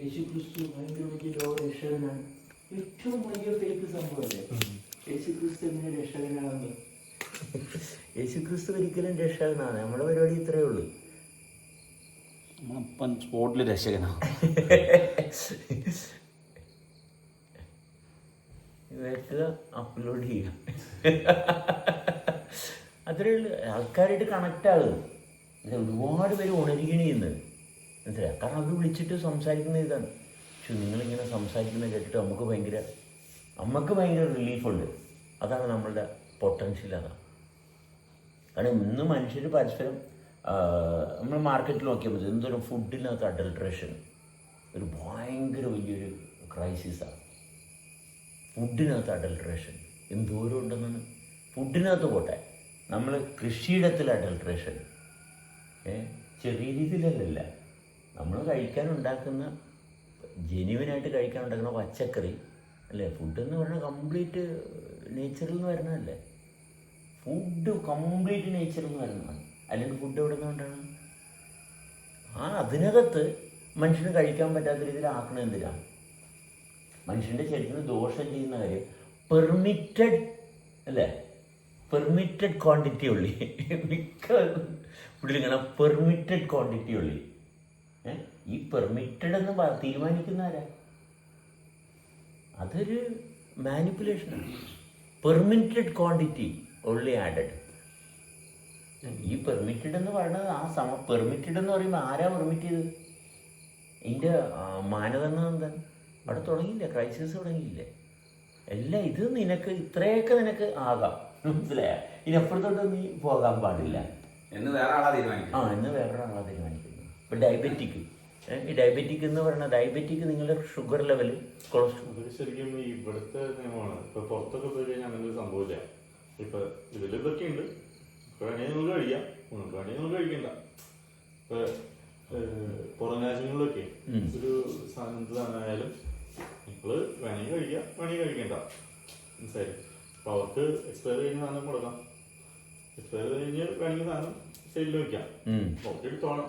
യേശു ക്രിസ്തു ഭയങ്കര വലിയ ലോക രക്ഷകനാണ് ഏറ്റവും വലിയ ഫേക്ക് സംഭവമല്ലേ? യേശു ക്രിസ്തു എങ്ങനെ രക്ഷകനാണെന്ന്? യേശു ക്രിസ്തു ഒരിക്കലും രക്ഷകനാണ്. നമ്മുടെ പരിപാടി ഇത്രയേ ഉള്ളൂ. നമ്മളപ്പം സ്പോട്ടിൽ രക്ഷകനാണ് വെക്കുക അപ്ലോഡ് ചെയ്യുക അത്രേ ഉള്ളൂ. ആൾക്കാരായിട്ട് കണക്റ്റ് ആകും ഒരുപാട് പേര് ഉണരുകണിന്ന് മനസ്സിലായി കാരണം അവർ വിളിച്ചിട്ട് സംസാരിക്കുന്ന ഇതാണ്. പക്ഷെ നിങ്ങളിങ്ങനെ സംസാരിക്കുന്നത് കേട്ടിട്ട് നമുക്ക് ഭയങ്കര നമുക്ക് ഭയങ്കര റിലീഫുണ്ട് അതാണ് നമ്മളുടെ പൊട്ടൻഷ്യൽ അതാണ്. കാരണം ഇന്ന് മനുഷ്യർ പരസ്പരം നമ്മൾ മാർക്കറ്റിൽ നോക്കിയാൽ മതി എന്തൊരു ഫുഡിനകത്ത് അഡൽട്രേഷൻ ഒരു ഭയങ്കര വലിയൊരു ക്രൈസിസാണ് ഫുഡിനകത്ത് അഡൾട്രേഷൻ എന്തോരം ഉണ്ടെന്നാണ്? ഫുഡിനകത്ത് പോട്ടെ. നമ്മൾ കൃഷിയിടത്തിൽ അഡൽട്രേഷൻ ഏ? ചെറിയ രീതിയിലല്ലല്ല. നമ്മൾ കഴിക്കാൻ ഉണ്ടാക്കുന്ന ജെന്യുവനായിട്ട് കഴിക്കാൻ ഉണ്ടാക്കുന്ന പച്ചക്കറി അല്ലേ? ഫുഡ് എന്ന് പറഞ്ഞാൽ കംപ്ലീറ്റ് നേച്ചറിൽ നിന്ന് വരുന്നതല്ലേ? ഫുഡ് കംപ്ലീറ്റ് നേച്ചറിൽ നിന്ന് വരുന്നതാണ്. അല്ലെങ്കിൽ ഫുഡ് എവിടെ നിന്നുകൊണ്ടാണ് ആ അതിനകത്ത് മനുഷ്യന് കഴിക്കാൻ പറ്റാത്ത രീതിയിൽ ആക്കണം എന്തിനാണ് മനുഷ്യന്റെ ശരീരത്തിന് ദോഷം ചെയ്യുന്ന കാര്യം പെർമിറ്റഡ് അല്ലേ? പെർമിറ്റഡ് ക്വാണ്ടിറ്റി ഉള്ളി. മിക്ക കാണാം പെർമിറ്റഡ് ക്വാണ്ടിറ്റി ഉള്ളി? ഈ പെർമിറ്റഡ് എന്ന് തീരുമാനിക്കുന്ന ആരാ? അതൊരു മാനിപ്പുലേഷനാണ് പെർമിറ്റഡ് ക്വാണ്ടിറ്റി ഉള്ളി ആഡഡ് ഈ പെർമിറ്റഡ് എന്ന് പറയുന്നത് ആ സമ പെർമിറ്റഡ് എന്ന് പറയുമ്പോൾ ആരാ പെർമിറ്റ് ചെയ്തത്? ഇതിന്റെ മാനദണ്ഡം എന്താണ്? അവിടെ തുടങ്ങിയില്ല? ക്രൈസിസ് തുടങ്ങിയില്ല? എല്ലാം ഇത് നിനക്ക് ഇത്രയൊക്കെ നിനക്ക് ആകാം. മനസ്സിലായ? ഇതിനപ്പുറത്തോട്ട് നീ പോകാൻ പാടില്ല. എന്ന് വേറെ ആളാ തീരുമാനിക്കും ആ എന്ന് വേറൊരാളാ തീരുമാനിക്കുന്നത്. ഇപ്പം ഡയബറ്റിക് ഈ ഡയബറ്റിക് എന്ന് പറയുന്നത് ഡയബറ്റിക് നിങ്ങളുടെ ഷുഗർ ലെവൽ കൊളസ്ട്രോൾ ശരിക്കും ഈ ഇവിടുത്തെ നിയമമാണ്. ഇപ്പൊ പുറത്തൊക്കെ പോയി കഴിഞ്ഞാൽ അങ്ങനെ ഒരു സംഭവമില്ല. ഇപ്പൊ ഇതിൽ ഇതൊക്കെ ഉണ്ട് വേണമെങ്കിൽ നിങ്ങൾ കഴിക്കാം. നിങ്ങൾക്ക് വേണമെങ്കിൽ നിങ്ങൾ കഴിക്കണ്ട. ഇപ്പൊ പുറം രാജ്യങ്ങളിലൊക്കെ ഒരു സാധനം എന്ത് സാധനമായാലും നിങ്ങൾ വേണമെങ്കിൽ കഴിക്കാം വേണമെങ്കിൽ കഴിക്കണ്ട. മനസ്സിലായി? അപ്പൊ അവർക്ക് എക്സ്പയർ കഴിഞ്ഞ സാധനം കൊടുക്കാം. എക്സ്പയർ കഴിഞ്ഞ് വേണമെങ്കിൽ സാധനം സെയിലിൽ വെക്കാം. പുറത്തെടുത്തോണം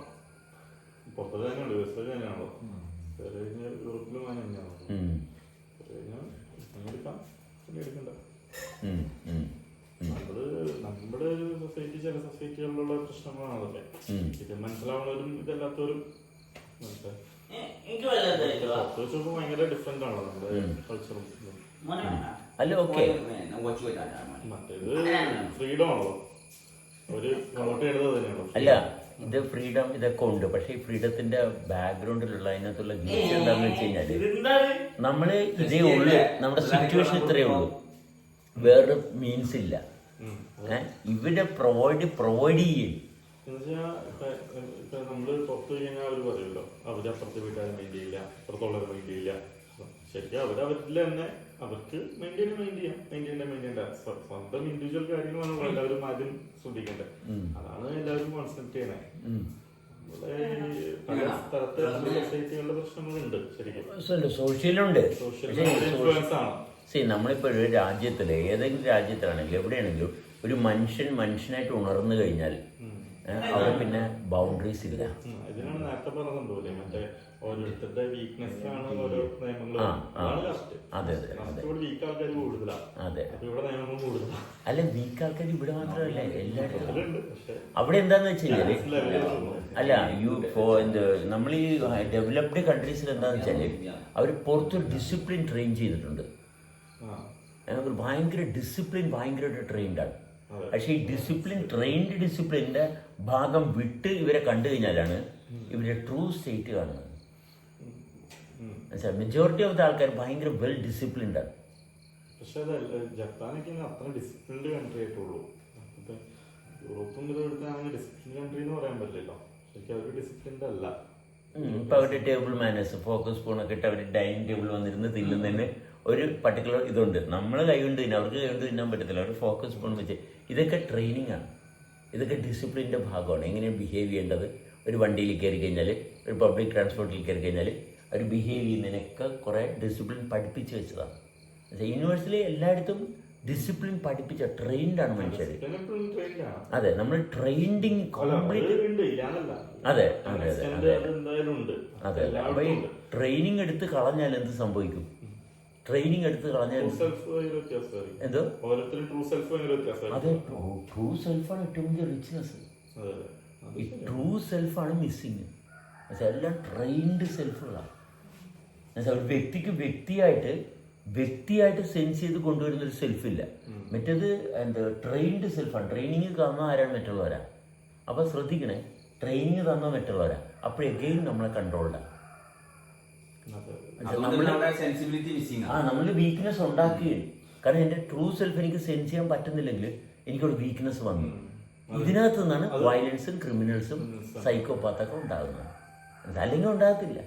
പുറത്തത് തന്നെയുണ്ട് വെസ്റ്റേജ് തന്നെയാണല്ലോ കഴിഞ്ഞ് യൂറോപ്പിലും അങ്ങനെ തന്നെയാണ് കഴിഞ്ഞാൽ എടുക്കാം. പിന്നെ എടുക്കണ്ട. നമ്മൾ നമ്മുടെ ഒരു സൊസൈറ്റി ചില സൊസൈറ്റികളിലുള്ള പ്രശ്നങ്ങളാണ് അതൊക്കെ. ഇത് മനസ്സിലാവുന്നവരും ഇതല്ലാത്തവരും മനസ്സിലായി. പുറത്ത് ഭയങ്കര ഡിഫറെന്റ് ആണല്ലോ നമ്മുടെ കൾച്ചറും അല്ല ഓക്കെ. മറ്റേത് ഫ്രീഡം ആണല്ലോ. ഒരു പ്രൊമോട്ട് ചെയ്യേണ്ടത് തന്നെയാണല്ലോ. അല്ല ഇത് ഫ്രീഡം ഇതൊക്കെ ഉണ്ട്. പക്ഷേ ഈ ഫ്രീഡത്തിന്റെ ബാക്ക്ഗ്രൗണ്ടിലുള്ള അതിനകത്തുള്ള ഗീറ്റ് എന്താന്ന് വെച്ച് കഴിഞ്ഞാൽ നമ്മൾ ഇതേ ഉള്ളു നമ്മുടെ സിറ്റുവേഷൻ ഇത്രയേ ഉള്ളൂ. വേറെ മീൻസ് ഇല്ല. ഇവിടെ പ്രൊവൈഡ് പ്രൊവൈഡ് ചെയ്യും. നമ്മൾ പുറത്ത് കഴിഞ്ഞാൽ അവർ പറയുമല്ലോ അവർ അപ്പുറത്തെ വീട്ടുകാരെ മെയിൻ ചെയ്യില്ല അപ്പുറത്തുള്ളവരെ മെയിൻ ചെയ്യില്ല. ശരിക്കും അവർ തന്നെ അവർക്ക് മെയിന്റെയിൻ മെയിൻ ചെയ്യാം. മെയിന്റെയിൻ മെയിന്റെയിൻ സ്വന്തം ഇൻഡിവിജ്വൽ കാര്യങ്ങളാണ് എല്ലാവരും ആദ്യം ശ്രദ്ധിക്കേണ്ടത്. അതാണ് എല്ലാവരും കോൺസെൻട്രേറ്റ് ചെയ്യണേ. നമ്മളിപ്പോ ഈ പല തരത്തിലുള്ള സൊസൈറ്റികളുടെ പ്രശ്നങ്ങളുണ്ട് ശരിക്കും. സോഷ്യലുണ്ട്. സോഷ്യൽ ഇൻഫ്ലുവൻസ് ആണ്. സി നമ്മളിപ്പോൾ ഒരു രാജ്യത്തിൽ ഏതെങ്കിലും രാജ്യത്തിലാണെങ്കിലും എവിടെയാണെങ്കിലും ഒരു മനുഷ്യൻ മനുഷ്യനായിട്ട് ഉണർന്നു കഴിഞ്ഞാൽ അവിടെ പിന്നെ ബൗണ്ടറീസ് ഇല്ല. ഇതിനാണ് നേരത്തെ പറഞ്ഞത് മറ്റേ ഓരോരുത്തരുടെ വീക്ക്നെസ് ആണ് ഓരോ അതെ അല്ല വീക്ക് ആൾക്കാർ ഇവിടെ മാത്രമല്ല എല്ലാവരും അവിടെ എന്താന്ന് വെച്ച് കഴിഞ്ഞാൽ അല്ല യു ഫോ എന്ത് നമ്മൾ ഈ ഡെവലപ്ഡ് കൺട്രീസിൽ എന്താന്ന് വെച്ചാൽ അവർ പുറത്തൊരു ഡിസിപ്ലിൻ ട്രെയിൻ ചെയ്തിട്ടുണ്ട്. ഭയങ്കര ഡിസിപ്ലിൻ ഭയങ്കരമായിട്ട് ട്രെയിൻഡാണ്. പക്ഷേ ഈ ഡിസിപ്ലിൻ ട്രെയിൻഡ് ഡിസിപ്ലിന്റെ ഭാഗം വിട്ട് ഇവരെ കണ്ടു കഴിഞ്ഞാലാണ് ഇവരുടെ ട്രൂ സ്റ്റേറ്റ് കാണുന്നത്. മനസ്സിലായി മെജോറിറ്റി ഓഫ് ദ ആൾക്കാർ ഭയങ്കര വെൽ ഡിസിപ്ലിൻഡ് ആണ്. പക്ഷേ അതല്ല ജപ്പാനൊക്കെ അത്ര ഡിസിപ്ലിൻഡ് കൺട്രി ആയിട്ടുള്ളൂ. യൂറോപ്പും എടുത്താൽ ഡിസിപ്ലിൻ കൺട്രി എന്ന് പറയാൻ പറ്റില്ലല്ലോ. ശരിക്കും അവർ ഡിസിപ്ലിൻഡ് അല്ല. ഇപ്പം അവരുടെ ടേബിൾ മാനേഴ്സ് ഫോക്കസ് സ്പൂണൊക്കെ ഇട്ട് അവർ ഡൈനിങ് ടേബിൾ വന്നിരുന്ന് തിന്നുന്നതിന് ഒരു പർട്ടിക്കുലർ ഇതുണ്ട്. നമ്മൾ കൈകൊണ്ട് തിന്നാൻ അവർക്ക് കൈകൊണ്ട് തിന്നാൻ പറ്റത്തില്ല. അവർ ഫോക്കസ് സ്പൂൺ വെച്ച് ഇതൊക്കെ ട്രെയിനിങ് ആണ്. ഇതൊക്കെ ഡിസിപ്ലിന്റെ ഭാഗമാണ്. എങ്ങനെ ബിഹേവ് ചെയ്യേണ്ടത്? ഒരു വണ്ടിയിൽ കയറി കഴിഞ്ഞാൽ ഒരു പബ്ലിക് ട്രാൻസ്പോർട്ടിൽ കയറി കഴിഞ്ഞാൽ അവർ ബിഹേവ് ചെയ്യുന്നതിനൊക്കെ കുറേ ഡിസിപ്ലിൻ പഠിപ്പിച്ച് വെച്ചതാണ്. യൂണിവേഴ്സിറ്റി എല്ലായിടത്തും ഡിസിപ്ലിൻ പഠിപ്പിച്ച ട്രെയിൻഡ് ആണ് മനുഷ്യർ അതെ നമ്മൾ ട്രെയിൻഡിങ് അതെ, അതെ, അതെ. അതെ അപ്പൊ ഈ ട്രെയിനിങ് എടുത്ത് കളഞ്ഞാൽ എന്ത് സംഭവിക്കും? ട്രെയിനിങ് എടുത്ത് കളഞ്ഞാൽ എന്തോ അതെ ട്രൂ സെൽഫാണ് ഏറ്റവും വലിയ റിച്ച്നസ് ഈ ട്രൂ സെൽഫാണ് മിസ്സിങ് എല്ലാം ട്രെയിൻഡ് സെൽഫുകളാണ് എന്നുവെച്ചാൽ ഒരു വ്യക്തിക്ക് വ്യക്തിയായിട്ട് വ്യക്തിയായിട്ട് സെൻസ് ചെയ്ത് കൊണ്ടുവരുന്ന ഒരു സെൽഫ് ഇല്ല. മറ്റേത് എന്താ ട്രെയിൻഡ് സെൽഫാണ് ട്രെയിനിങ് തന്ന ആരാണ് മറ്റുള്ളവരാ? അപ്പോൾ ശ്രദ്ധിക്കണേ ട്രെയിനിങ് തന്ന മറ്റുള്ളവരാ. അപ്പോൾ എഗെയിൻ നമ്മളെ മിസ്സിംഗ് ആ നമ്മൾ വീക്ക്നെസ് ഉണ്ടാക്കുകയും കാരണം എന്റെ ട്രൂ സെൽഫ് എനിക്ക് സെൻസ് ചെയ്യാൻ പറ്റുന്നില്ലെങ്കിൽ എനിക്കൊരു വീക്ക്നെസ് വന്നു. ഇതിനകത്ത് നിന്നാണ് വയലൻസും ക്രിമിനൽസും സൈക്കോപാത്തൊക്കെ ഉണ്ടാകുന്നത്. അല്ലെങ്കിൽ ഉണ്ടാകത്തില്ല.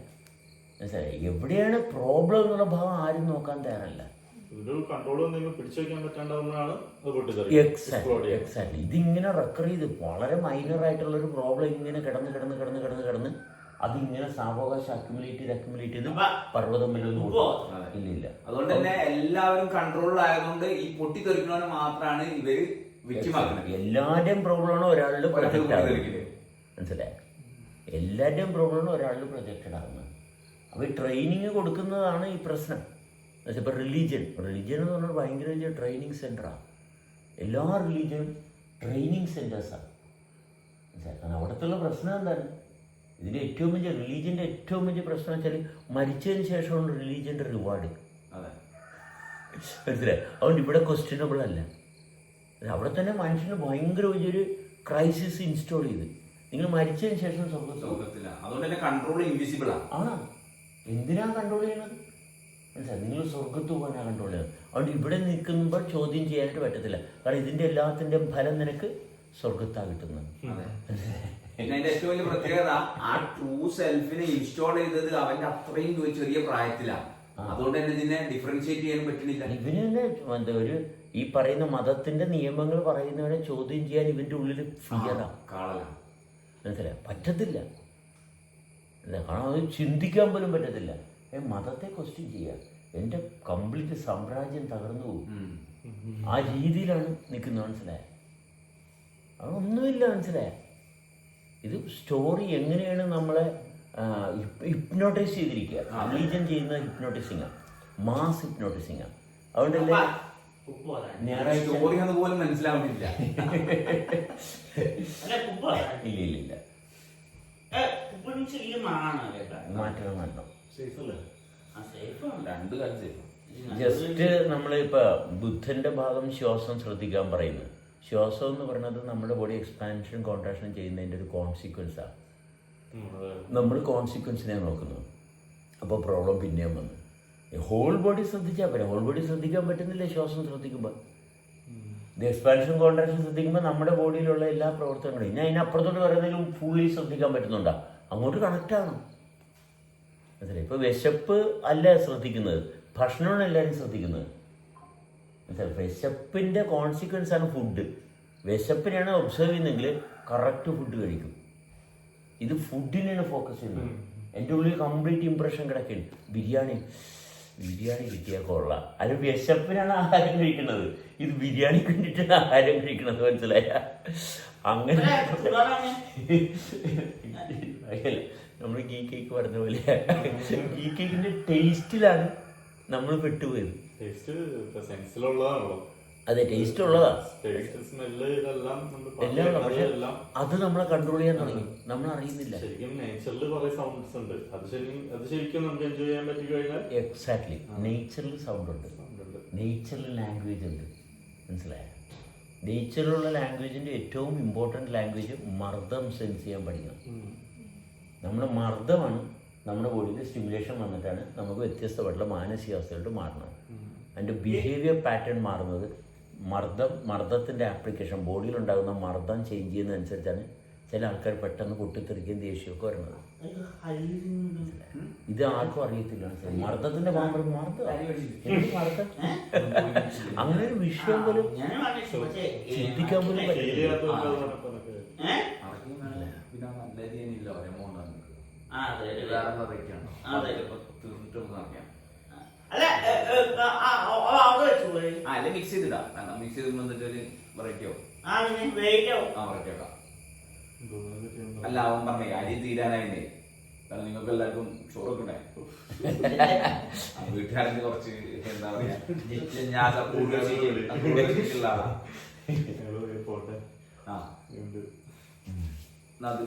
മനസ്സിലായോ? എവിടെയാണ് പ്രോബ്ലം എന്നുള്ള ഭാഗം ആരും നോക്കാൻ തയ്യാറല്ല. എക്സാക്ട് ഇതിങ്ങനെ റെക്കർ ചെയ്ത് വളരെ മൈനർ ആയിട്ടുള്ള ഒരു പ്രോബ്ലം ഇങ്ങനെ കിടന്ന് കിടന്ന് കിടന്ന് കിടന്ന് കിടന്ന് അതിങ്ങനെ സാവകാശം അക്യുമുലേറ്റ് ചെയ്ത് അക്യുമുലേറ്റ് ചെയ്ത് പർവതം ഇല്ല ഇല്ല. അതുകൊണ്ട് തന്നെ എല്ലാവരും കൺട്രോളിലായതുകൊണ്ട് ഈ പൊട്ടിത്തെറിക്കുന്നവനെ മാത്രമാണ് ഇവർ എല്ലാവരുടെയും പ്രോബ്ലമാണ് ഒരാളിൽ ഒരാളിൽ പ്രൊജക്റ്റ് ആകുന്നത് മനസ്സിലായി? എല്ലാവരുടെയും പ്രോബ്ലമാണ് ഒരാളിൽ പ്രൊജക്റ്റഡ് ആകുന്നത് അപ്പോൾ ഈ ട്രെയിനിങ് കൊടുക്കുന്നതാണ് ഈ പ്രശ്നം. എന്നുവെച്ചാൽ ഇപ്പോൾ റിലീജിയൻ റിലീജിയൻ എന്ന് പറഞ്ഞാൽ ഭയങ്കര വലിയ ട്രെയിനിങ് സെന്ററാണ് എല്ലാ റിലീജിയനും ട്രെയിനിങ് സെന്റേഴ്സാണ് കാരണം അവിടുത്തെ പ്രശ്നം എന്താണ്? ഇതിന്റെ ഏറ്റവും വലിയ റിലീജിയന്റെ ഏറ്റവും വലിയ പ്രശ്നം വെച്ചാൽ മരിച്ചതിന് ശേഷമാണ് റിലീജിയന്റെ റിവാർഡ് മനസ്സിലെ മനസ്സിലായി? അതുകൊണ്ട് ഇവിടെ ക്വസ്റ്റ്യനബിൾ അല്ല. അവിടെ തന്നെ മനുഷ്യന് ഭയങ്കര വലിയൊരു ക്രൈസിസ് ഇൻസ്റ്റോൾ ചെയ്ത്. നിങ്ങൾ മരിച്ചതിന് ശേഷം സ്വർഗത്തിൽ അതുകൊണ്ട് തന്നെ കൺട്രോൾ ഇൻവിസിബിൾ ആണ്. ആണ് എന്തിനാ കൺട്രോൾ ചെയ്യണത്? മനസ്സിലായി? നിങ്ങൾ സ്വർഗത്ത് പോകാനാണ് കൺട്രോൾ ചെയ്യുന്നത് അതുകൊണ്ട് ഇവിടെ നിൽക്കുമ്പോൾ ചോദ്യം ചെയ്യാനായിട്ട് പറ്റത്തില്ല. കാരണം ഇതിന്റെ എല്ലാത്തിന്റെയും ഫലം നിനക്ക് സ്വർഗത്താണ് കിട്ടുന്നത്. പിന്നെ അതിന്റെ ഏറ്റവും വലിയ പ്രത്യേകത ആ ട്രൂ സെൽഫിനെ ഇൻസ്റ്റാൾ ചെയ്തത് അവന്റെ അത്രയും ചെറിയ പ്രായത്തിലാണ് അതുകൊണ്ട് തന്നെ ഇതിനെ ഡിഫറൻഷിയേറ്റ് ചെയ്യാൻ പറ്റുന്നില്ല. ഇവന് തന്നെ എന്താ ഒരു ഈ പറയുന്ന മതത്തിന്റെ നിയമങ്ങൾ പറയുന്നവരെ ചോദ്യം ചെയ്യാൻ ഇവന്റെ ഉള്ളിൽ കാളലാണ് മനസ്സിലായി? പറ്റത്തില്ല. കാരണം അത് ചിന്തിക്കാൻ പോലും പറ്റത്തില്ല. ഏ മതത്തെ ക്വസ്റ്റ്യൻ ചെയ്യുക എന്റെ കംപ്ലീറ്റ് സാമ്രാജ്യം തകർന്നു പോകും. ആ രീതിയിലാണ് നിൽക്കുന്നത് മനസ്സിലായ? അതൊന്നുമില്ല മനസ്സിലായ? ഇത് സ്റ്റോറി എങ്ങനെയാണ് നമ്മളെ ഹിപ്നോട്ടൈസ് ചെയ്തിരിക്കുക? റിലീജൻ ചെയ്യുന്ന ഹിപ്നോട്ടിസിങ്ങാണ് മാസ് ഹിപ്നോട്ടിസിങ്ങാണ് അതുകൊണ്ടല്ലേ? ഉപ്പ് പറയാൻ ഞായറാഴ്ച ഇല്ല ഇല്ല ഇല്ല. കേട്ടോ. ആ സേഫാണ്. രണ്ട് കാര്യം ചെയ്യും. ജസ്റ്റ് നമ്മളിപ്പോൾ ബുദ്ധന്റെ ഭാഗം ശ്വാസം ശ്രദ്ധിക്കാൻ പറയുന്നു. ശ്വാസം എന്ന് പറയുന്നത് നമ്മുടെ ബോഡി എക്സ്പാൻഷൻ കോൺട്രാക്ഷൻ ചെയ്യുന്നതിന്റെ ഒരു കോൺസിക്വൻസാണ് ആ. നമ്മൾ കോൺസിക്വൻസിനെ നോക്കുന്നു അപ്പോൾ പ്രോബ്ലം പിന്നെയും വന്നു. ഹോൾ ബോഡി ശ്രദ്ധിച്ചാൽ പറ്റും ഹോൾ ബോഡി ശ്രദ്ധിക്കാൻ പറ്റുന്നില്ല ശ്വാസം ശ്രദ്ധിക്കുമ്പോൾ ഇത് എക്സ്പാൻഷൻ കോൺട്രാക്ഷൻ ശ്രദ്ധിക്കുമ്പോൾ നമ്മുടെ ബോഡിയിലുള്ള എല്ലാ പ്രവർത്തനങ്ങളും ഇനി അതിനപ്പുറത്തോട്ട് പറയുന്നതിലും ഫുള്ളി ശ്രദ്ധിക്കാൻ പറ്റുന്നുണ്ടോ? അങ്ങോട്ട് കണക്റ്റ് ആണ് മനസ്സിലായി? ഇപ്പോൾ വിശപ്പ് അല്ല ശ്രദ്ധിക്കുന്നത്? ഭക്ഷണമാണ് എല്ലാവരും ശ്രദ്ധിക്കുന്നത്. മനസ്സിലായി? വിശപ്പിന്റെ കോൺസിക്വൻസ് ആണ് ഫുഡ് വിശപ്പിനെയാണ് ഒബ്സർവ് ചെയ്യുന്നെങ്കിൽ കറക്റ്റ് ഫുഡ് കഴിക്കും. ഇത് ഫുഡിനെയാണ് ഫോക്കസ് ചെയ്യുന്നത്. എന്റെ ഉള്ളിൽ കംപ്ലീറ്റ് ഇമ്പ്രഷൻ കിടക്കുകയാണ് ബിരിയാണി. ബിരിയാണി കിട്ടിയാൽ കൊള്ളാം. അത് വിശപ്പിനാണ് ആഹാരം കഴിക്കുന്നത്. ഇത് ബിരിയാണി കണ്ടിട്ടാണ് ആഹാരം കഴിക്കുന്നത് മനസ്സിലായ? അങ്ങനെ നമ്മൾ ഗീ കേക്ക് പറഞ്ഞ പോലെ. ഗീ കേക്കിന്റെ ടേസ്റ്റിലാണ് നമ്മൾ പെട്ടുപോയത്. അതെ ടേസ്റ്റ് ഉള്ളതാ ടേസ്റ്റ് സ്മെല്ല് ഇതെല്ലാം നമ്മൾ എല്ലാം പക്ഷെ അത് നമ്മളെ കൺട്രോൾ ചെയ്യാൻ തുടങ്ങി. നമ്മൾ അറിയുന്നില്ല. എക്സാക്ട്ലി നേച്ചറിൽ സൗണ്ട് ഉണ്ട്. നേച്ചറിൽ ലാംഗ്വേജ് ഉണ്ട്. മനസ്സിലായോ? നേച്ചറിലുള്ള ലാംഗ്വേജിന്റെ ഏറ്റവും ഇമ്പോർട്ടന്റ് ലാംഗ്വേജ് മർദ്ദം സെൻസ് ചെയ്യാൻ പഠിക്കണം. നമ്മുടെ മർദ്ദമാണ് നമ്മുടെ ബോഡിയിൽ സ്റ്റിമുലേഷൻ വന്നിട്ടാണ് നമുക്ക് വ്യത്യസ്തമായിട്ടുള്ള മാനസികാവസ്ഥയിലോട്ട് മാറണം അതിന്റെ ബിഹേവിയർ പാറ്റേൺ മാറുന്നത് മർദ്ദം മർദ്ദത്തിന്റെ ആപ്ലിക്കേഷൻ ബോഡിയിൽ ഉണ്ടാകുന്ന മർദ്ദം ചേഞ്ച് ചെയ്യുന്നതനുസരിച്ചാണ് ചില ആൾക്കാർ പെട്ടെന്ന് പൊട്ടിത്തെറിക്കുകയും ദേഷ്യമൊക്കെ വരുന്നത്. ഇത് ആർക്കും അറിയത്തില്ല? മർദ്ദത്തിന്റെ അങ്ങനെ ഒരു വിഷയം പോലും ചിന്തിക്കാൻ പോലും പറ്റില്ല. അറിയും നല്ല രീതിയില്ല ഒരു എമൗണ്ട്. വേറെ എന്തൊക്കെയാണ് തീർന്നിട്ടൊന്നും അറിയാം അല്ല മിക്സ് ചെയ്തിടാ. വേണ്ട മിക്സ് ചെയ്ത് വന്നിട്ട് ഒരു വെറൈറ്റി ആവും. ആ പിന്നെ വെറൈറ്റി ആക്കാം. അല്ല അവൻ പറഞ്ഞേ അരി തീരാനായിരുന്നേ കാരണം നിങ്ങൾക്ക് എല്ലാവർക്കും ചോറൊക്കെ ഉണ്ടായി. വീട്ടുകാരന് കുറച്ച് എന്താ പറയാ ഞാൻ കൂടുതലുള്ള ആളാ. ഞങ്ങൾ പോട്ടെ. ആ. ഉണ്ട്